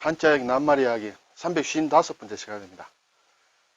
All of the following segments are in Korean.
한자역 낱말 이야기 355번째 시간입니다.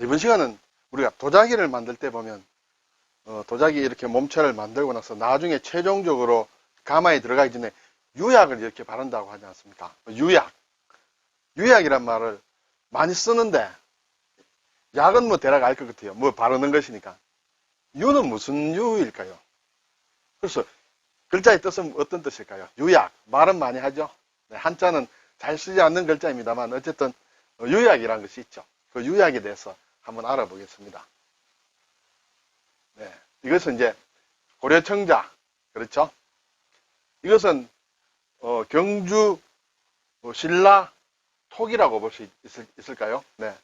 이번 시간은 우리가 도자기를 만들 때 보면 어, 도자기 이렇게 몸체를 만들고 나서 나중에 최종적으로 가마에 들어가기 전에 유약을 이렇게 바른다고 하지 않습니까? 유약. 유약이란 말을 많이 쓰는데 약은 뭐 대략 알 것 같아요. 뭐 바르는 것이니까. 유는 무슨 유일까요? 그래서 글자의 뜻은 어떤 뜻일까요? 유약. 말은 많이 하죠. 네, 한자는 잘 쓰지 않는 글자입니다만 어쨌든 유약이라는 것이 있죠. 그 유약에 대해서 한번 알아보겠습니다. 네, 이것은 이제 고려청자 그렇죠? 이것은 어, 경주 어, 신라 톡이라고 볼 수 있을까요? 네,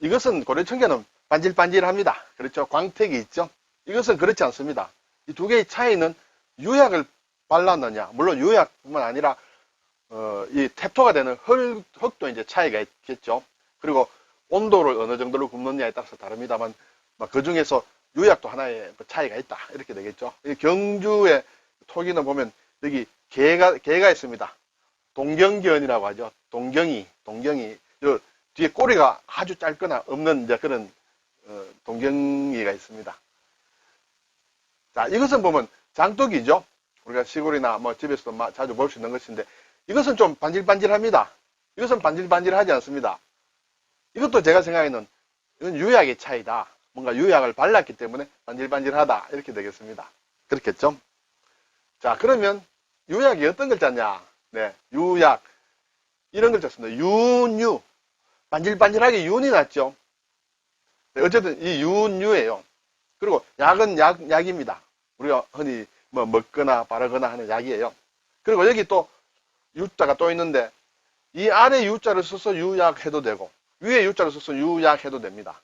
이것은 고려청자는 반질반질합니다. 그렇죠? 광택이 있죠? 이것은 그렇지 않습니다. 이 두 개의 차이는 유약을 발랐느냐, 물론 유약뿐만 아니라 어, 이 탭토가 되는 흙, 흙도 이제 차이가 있겠죠. 그리고 온도를 어느 정도로 굽느냐에 따라서 다릅니다만, 그 중에서 유약도 하나의 뭐 차이가 있다. 이렇게 되겠죠. 이 경주의 토기는 보면 여기 개가, 개가 있습니다. 동경견이라고 하죠. 동경이, 동경이. 요 뒤에 꼬리가 아주 짧거나 없는 이제 그런 어, 동경이가 있습니다. 자, 이것은 보면 장독이죠. 우리가 시골이나 뭐 집에서도 마- 자주 볼 수 있는 것인데 이것은 좀 반질반질합니다. 이것은 반질반질하지 않습니다. 이것도 제가 생각에는 이건 유약의 차이다. 뭔가 유약을 발랐기 때문에 반질반질하다. 이렇게 되겠습니다. 그렇겠죠? 자, 그러면 유약이 어떤 글자냐? 네, 유약. 이런 글자 씁니다. 윤유. 반질반질하게 윤이 났죠? 네, 어쨌든 이 윤유예요. 그리고 약은 약, 약입니다. 우리가 흔히 뭐 먹거나 바르거나 하는 약이에요. 그리고 여기 또 유자가 또 있는데 이 아래 유자를 써서 유약해도 되고 위에 유자를 써서 유약해도 됩니다.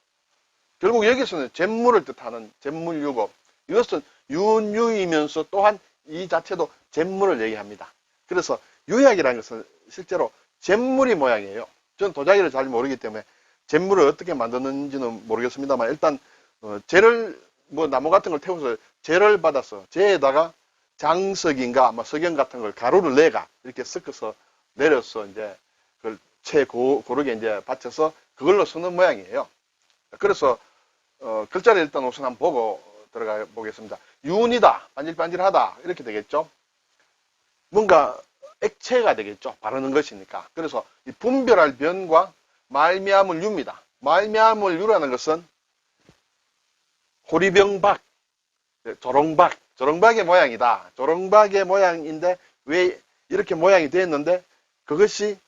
결국 여기서는 잿물을 뜻하는 잿물유법 이것은 윤유이면서 또한 이 자체도 잿물을 얘기합니다. 그래서 유약이라는 것은 실제로 잿물이 모양이에요. 저는 도자기를 잘 모르기 때문에 잿물을 어떻게 만드는지는 모르겠습니다만 일단 어, 재를 뭐 나무 같은 걸 태워서 재를 받아서 재에다가 장석인가 뭐 석영 같은 걸 가루를 내가 이렇게 섞어서 내려서 이제 그걸 채 고, 고르게 이제 받쳐서 그걸로 쓰는 모양이에요. 그래서 어, 글자를 일단 우선 한번 보고 들어가 보겠습니다. 윤이다, 반질반질하다 이렇게 되겠죠. 뭔가 액체가 되겠죠. 바르는 것이니까. 그래서 이 분별할 변과 말미암을 유입니다. 말미암을 유라는 것은 호리병박, 조롱박, 조롱박의 모양이다. 조롱박의 모양인데 왜 이렇게 모양이 됐는데 그것이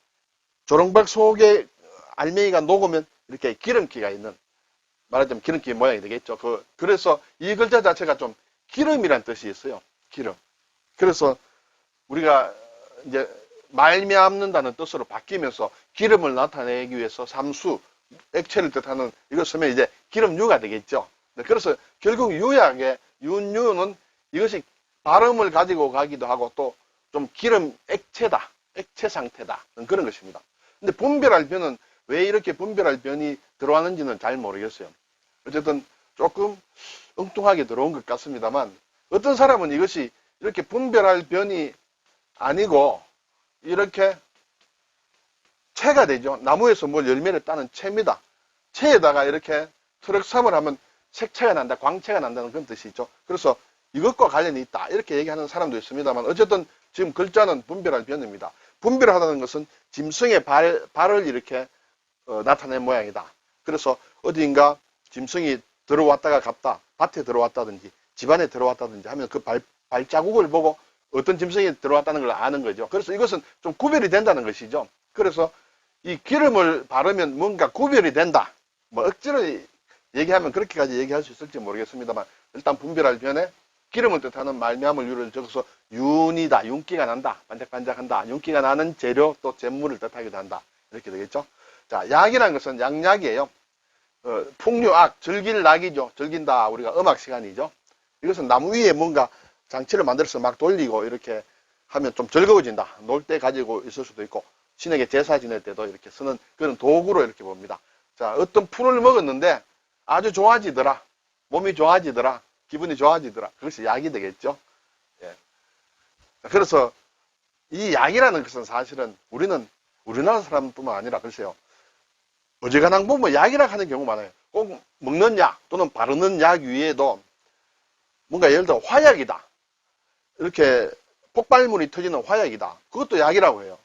조롱박 속에 알맹이가 녹으면 이렇게 기름기가 있는 말하자면 기름기 모양이 되겠죠. 그, 그래서 이 글자 자체가 좀 기름이란 뜻이 있어요. 기름. 그래서 우리가 이제 말미암는다는 뜻으로 바뀌면서 기름을 나타내기 위해서 삼수, 액체를 뜻하는 이걸 쓰면 이제 기름유가 되겠죠. 네, 그래서 결국 유약의 윤유는 이것이 발음을 가지고 가기도 하고 또 좀 기름 액체다, 액체 상태다 그런 것입니다. 근데 분별할 변은 왜 이렇게 분별할 변이 들어왔는지는 잘 모르겠어요. 어쨌든 조금 엉뚱하게 들어온 것 같습니다만 어떤 사람은 이것이 이렇게 분별할 변이 아니고 이렇게 채가 되죠. 나무에서 뭘 열매를 따는 채입니다. 채에다가 이렇게 트럭삼을 하면 색채가 난다, 광채가 난다는 그런 뜻이 있죠. 그래서 이것과 관련이 있다. 이렇게 얘기하는 사람도 있습니다만 어쨌든 지금 글자는 분별할 변입니다. 분별하다는 것은 짐승의 발, 발을 이렇게 어, 나타낸 모양이다. 그래서 어디인가 짐승이 들어왔다가 갔다, 밭에 들어왔다든지 집안에 들어왔다든지 하면 그 발, 발자국을 보고 어떤 짐승이 들어왔다는 걸 아는 거죠. 그래서 이것은 좀 구별이 된다는 것이죠. 그래서 이 기름을 바르면 뭔가 구별이 된다. 뭐 억지로 얘기하면 그렇게까지 얘기할 수 있을지 모르겠습니다만 일단 분별할 변에 기름을 뜻하는 말미암을 유를 적어서 윤이다, 윤기가 난다, 반짝반짝한다, 윤기가 나는 재료 또 잿물을 뜻하기도 한다. 이렇게 되겠죠. 자, 약이라는 것은 양약이에요. 어, 풍류악, 즐길 낙이죠. 즐긴다. 우리가 음악 시간이죠. 이것은 나무 위에 뭔가 장치를 만들어서 막 돌리고 이렇게 하면 좀 즐거워진다. 놀 때 가지고 있을 수도 있고 신에게 제사 지낼 때도 이렇게 쓰는 그런 도구로 이렇게 봅니다. 자, 어떤 풀을 먹었는데 아주 좋아지더라. 몸이 좋아지더라. 기분이 좋아지더라. 그것이 약이 되겠죠. 예. 그래서 이 약이라는 것은 사실은 우리는 우리나라 사람뿐만 아니라 글쎄요. 어지간한 보면 약이라 하는 경우 많아요. 꼭 먹는 약 또는 바르는 약 위에도 뭔가 예를 들어 화약이다. 이렇게 폭발물이 터지는 화약이다. 그것도 약이라고 해요.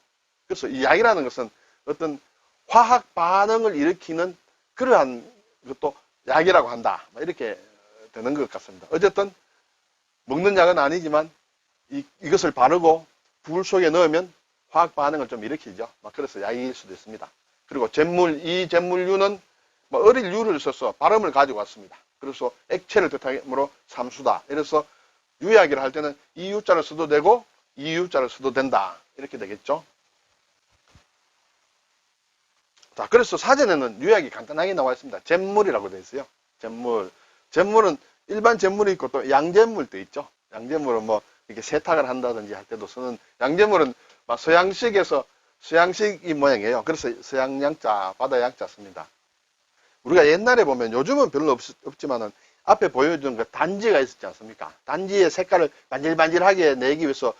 그래서 이 약이라는 것은 어떤 화학 반응을 일으키는 그러한 것도 약이라고 한다. 뭐 이렇게 되는 것 같습니다. 어쨌든 먹는 약은 아니지만 이, 이것을 바르고 불 속에 넣으면 화학 반응을 좀 일으키죠. 막 그래서 약일 수도 있습니다. 그리고 잿물, 이 잿물류는 뭐 어릴 유를 써서 발음을 가지고 왔습니다. 그래서 액체를 뜻하므로 삼수다. 이래서 유약이라 할 때는 이 유자를 써도 되고 이 유자를 써도 된다. 이렇게 되겠죠. 자, 그래서 사전에는 유약이 간단하게 나와 있습니다. 잿물이라고 되어 있어요. 잿물. 잿물은 일반 잿물이 있고 또 양잿물도 있죠. 양잿물은 뭐 이렇게 세탁을 한다든지 할 때도 쓰는 양잿물은 막 서양식에서 서양식 이 모양이에요. 그래서 서양 양자, 바다 양자 씁니다. 우리가 옛날에 보면 요즘은 별로 없, 없지만은 앞에 보여준 그 단지가 있었지 않습니까? 단지의 색깔을 반질반질하게 내기 위해서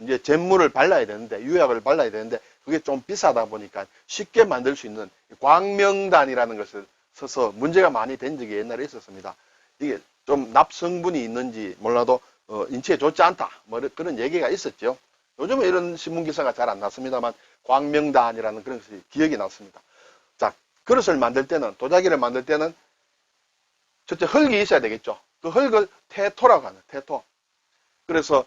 이제 잿물을 발라야 되는데 유약을 발라야 되는데 그게 좀 비싸다 보니까 쉽게 만들 수 있는 광명단이라는 것을 써서 문제가 많이 된 적이 옛날에 있었습니다. 이게 좀 납성분이 있는지 몰라도 어, 인체에 좋지 않다 뭐 그런 얘기가 있었죠. 요즘은 이런 신문 기사가 잘 안 났습니다만 광명단이라는 그런 것이 기억이 났습니다. 자 그릇을 만들 때는 도자기를 만들 때는 첫째 흙이 있어야 되겠죠. 그 흙을 태토라고 하는 태토. 그래서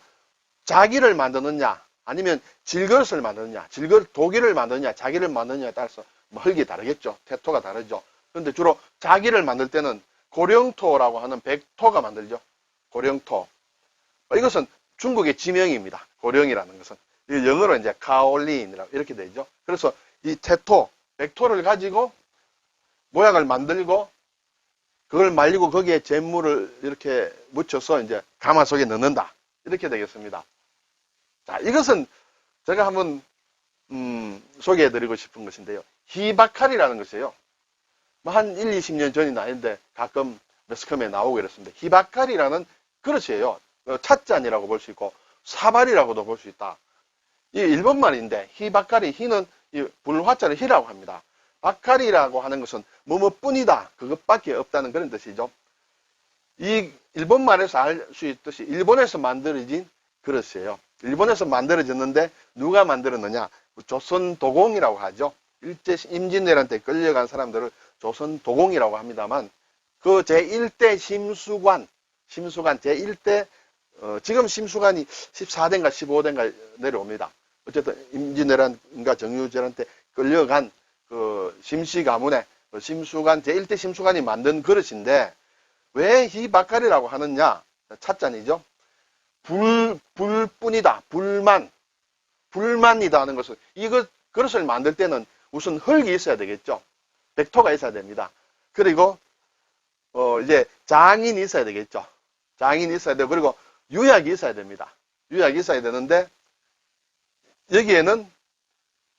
자기를 만드느냐 아니면 질그릇을 만드느냐 질그릇 도기를 만드느냐 자기를 만드느냐에 따라서 뭐 흙이 다르겠죠. 태토가 다르죠. 그런데 주로 자기를 만들 때는 고령토라고 하는 백토가 만들죠. 고령토. 이것은 중국의 지명입니다. 고령이라는 것은. 이 영어로 이제 카올린이라고 이렇게 되죠. 그래서 이 태토, 백토를 가지고 모양을 만들고 그걸 말리고 거기에 잿물을 이렇게 묻혀서 이제 가마 속에 넣는다. 이렇게 되겠습니다. 자, 이것은 제가 한번 음, 소개해드리고 싶은 것인데요. 히바칼이라는 것이에요. 뭐한 1, 20년 전이 나는데 가끔 매스컴에 나오고 이랬습니다. 히바칼이라는 그릇이에요. 어, 찻잔이라고 볼 수 있고 사발이라고도 볼 수 있다. 이 일본 말인데 히바칼이 히는 이 불화자를 히라고 합니다. 바칼이라고 하는 것은 뭐뭐뿐이다. 그것밖에 없다는 그런 뜻이죠. 이 일본 말에서 알 수 있듯이 일본에서 만들어진 그릇이에요. 일본에서 만들어졌는데 누가 만들었느냐? 조선 도공이라고 하죠. 일제 임진왜란 때 끌려간 사람들을 조선 도공이라고 합니다만 그 제1대 심수관, 심수관 제1대 어, 지금 심수관이 14대인가 15대인가 내려옵니다. 어쨌든 임진왜란과 정유재란 때 끌려간 그 심시 가문의 그 심수관 제1대 심수관이 만든 그릇인데 왜 히바칼이라고 하느냐? 찻잔이죠. 불 불뿐이다. 불만 불만이다 하는 것은 이것 그릇을 만들 때는 우선 흙이 있어야 되겠죠. 백토가 있어야 됩니다. 그리고 어 이제 장인이 있어야 되겠죠. 장인이 있어야 되고 그리고 유약이 있어야 됩니다. 유약이 있어야 되는데 여기에는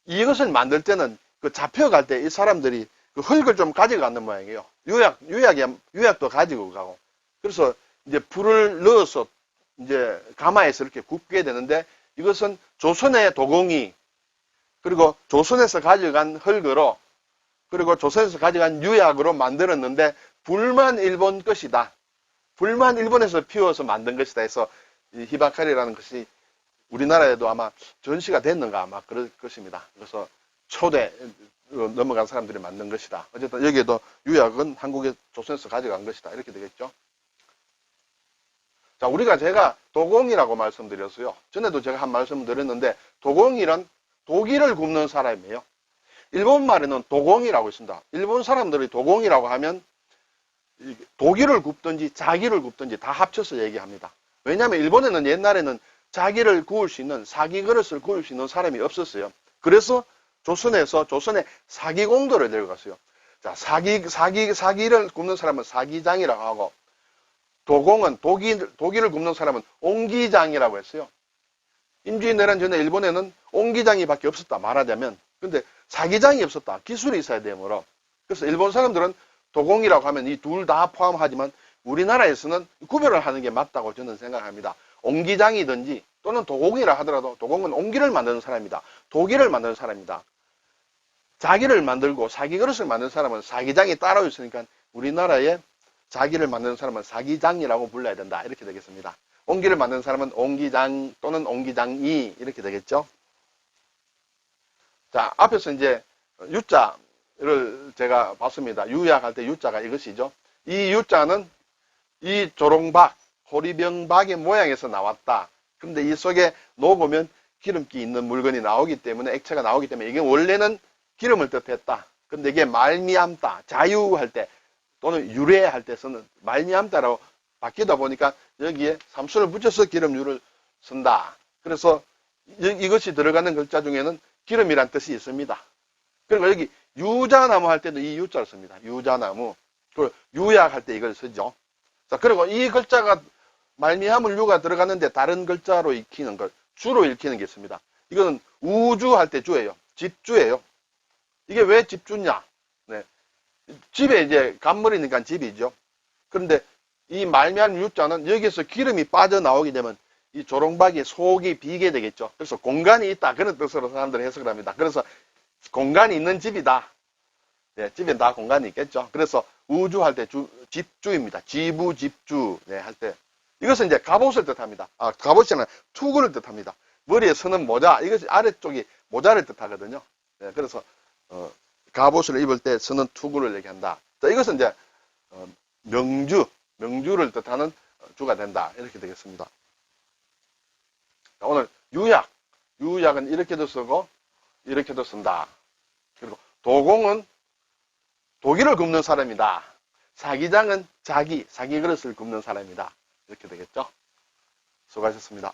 이것을 만들 때는 그 잡혀갈 때 이 사람들이 그 흙을 좀 가져가는 모양이에요. 유약, 유약이, 유약도 가지고 가고. 그래서 이제 불을 넣어서 이제 가마에서 이렇게 굽게 되는데 이것은 조선의 도공이 그리고 조선에서 가져간 흙으로 그리고 조선에서 가져간 유약으로 만들었는데 불만 일본 것이다. 불만 일본에서 피워서 만든 것이다 해서 이 히바칼이라는 것이 우리나라에도 아마 전시가 됐는가 아마 그럴 것입니다. 그래서 초대 넘어간 사람들이 만든 것이다. 어쨌든 여기에도 유약은 한국의 조선에서 가져간 것이다. 이렇게 되겠죠. 자, 우리가 제가 도공이라고 말씀드렸어요. 전에도 제가 한 말씀 드렸는데 도공이란 독일을 굽는 사람이에요. 일본 말에는 도공이라고 있습니다. 일본 사람들이 도공이라고 하면 독일을 굽든지 자기를 굽든지 다 합쳐서 얘기합니다. 왜냐하면 일본에는 옛날에는 자기를 구울 수 있는 사기 그릇을 구울 수 있는 사람이 없었어요. 그래서 조선에서 조선의 사기공도를 데려갔어요. 자, 사기, 사기, 사기를 굽는 사람은 사기장이라고 하고, 도공은, 독일, 독일을 굽는 사람은 옹기장이라고 했어요. 임진왜란 전에 일본에는 옹기장이 밖에 없었다, 말하자면. 근데 사기장이 없었다. 기술이 있어야 되므로. 그래서 일본 사람들은 도공이라고 하면 이 둘 다 포함하지만 우리나라에서는 구별을 하는 게 맞다고 저는 생각합니다. 옹기장이든지 또는 도공이라 하더라도 도공은 옹기를 만드는 사람이다. 독일을 만드는 사람이다. 자기를 만들고 사기 그릇을 만든 사람은 사기장이 따로 있으니까 우리나라에 자기를 만드는 사람은 사기장이라고 불러야 된다. 이렇게 되겠습니다. 옹기를 만드는 사람은 옹기장 또는 옹기장이 이렇게 되겠죠. 자, 앞에서 이제 유자를 제가 봤습니다. 유약할 때 유자가 이것이죠. 이 유자는 이 조롱박, 호리병박의 모양에서 나왔다. 근데 이 속에 녹으면 기름기 있는 물건이 나오기 때문에 액체가 나오기 때문에 이게 원래는 기름을 뜻했다. 근데 이게 말미암다, 자유할 때 또는 유래할 때 쓰는 말미암다라고 바뀌다 보니까 여기에 삼수를 붙여서 기름유를 쓴다. 그래서 이- 이것이 들어가는 글자 중에는 기름이란 뜻이 있습니다. 그리고 여기 유자나무 할 때도 이 유자를 씁니다. 유자나무. 그리고 유약 할 때 이걸 쓰죠. 자, 그리고 이 글자가 말미암을 유가 들어갔는데 다른 글자로 읽히는 걸 주로 읽히는 게 있습니다. 이거는 우주 할 때 주예요. 집주예요. 이게 왜 집주냐? 네. 집에 이제 간물이니까 집이죠. 그런데 이 말미암 유자는 여기서 기름이 빠져나오게 되면 이 조롱박이 속이 비게 되겠죠. 그래서 공간이 있다. 그런 뜻으로 사람들이 해석을 합니다. 그래서 공간이 있는 집이다. 네, 집에 다 공간이 있겠죠. 그래서 우주 할때 주, 집주입니다. 지부, 집주, 네, 할 때. 이것은 이제 갑옷을 뜻합니다. 아, 갑옷이 아니라 투구를 뜻합니다. 머리에 쓰는 모자, 이것이 아래쪽이 모자를 뜻하거든요. 네, 그래서, 어, 갑옷을 입을 때 쓰는 투구를 얘기한다. 자, 이것은 이제, 어, 명주, 명주를 뜻하는 어, 주가 된다. 이렇게 되겠습니다. 자, 오늘 유약, 유약은 이렇게도 쓰고, 이렇게도 쓴다. 그리고 도공은 독일을 굽는 사람이다. 사기장은 자기, 사기 그릇을 굽는 사람이다. 이렇게 되겠죠? 수고하셨습니다.